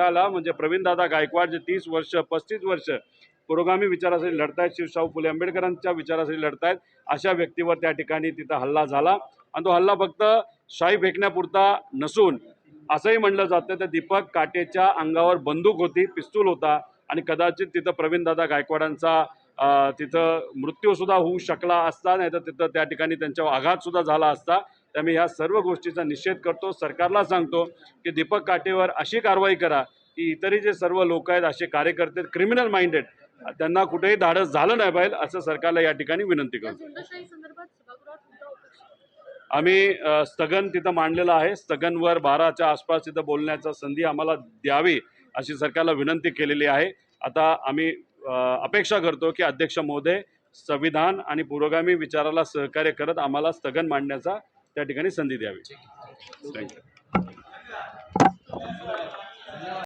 स्वतःला म्हणजे प्रवीणदादा गायकवाड जे तीस वर्ष पस्तीस वर्ष पुरोगामी विचारासाठी लढतायत शिवशाहू फुले आंबेडकरांच्या विचारासाठी लढतायत अशा व्यक्तीवर त्या ठिकाणी तिथं हल्ला झाला. आणि तो हल्ला फक्त शाही फेकण्यापुरता नसून असंही म्हणलं जातं तर दीपक काटेच्या अंगावर बंदूक होती पिस्तूल होता आणि कदाचित तिथं प्रवीणदादा गायकवाडांचा तिथं मृत्यूसुद्धा होऊ शकला असता नाही तर तिथं त्या ठिकाणी त्यांच्यावर आघातसुद्धा झाला असता. त्यामुळे ह्या सर्व गोष्टीचा निषेध करतो सरकारला सांगतो की दीपक काटेवर अशी कारवाई करा की इतरही जे सर्व लोक आहेत असे कार्यकर्ते क्रिमिनल माइंडेड त्यांना कुठेही धाडस झालं नाही पाहिजे असं सरकारला या ठिकाणी विनंती करतो. आम्ही स्थगन तिथं मांडलेलं आहे. स्थगनवर बाराच्या आसपास तिथं बोलण्याचा संधी आम्हाला द्यावी अशी सरकारला विनंती केलेली आहे. आता आम्ही अपेक्षा करतो की अध्यक्ष महोदय संविधान आणि पुरोगामी विचाराला सहकार्य करत आम्हाला स्थगन मांडण्याचा त्या ठिकाणी संधी द्यावी. थँक्यू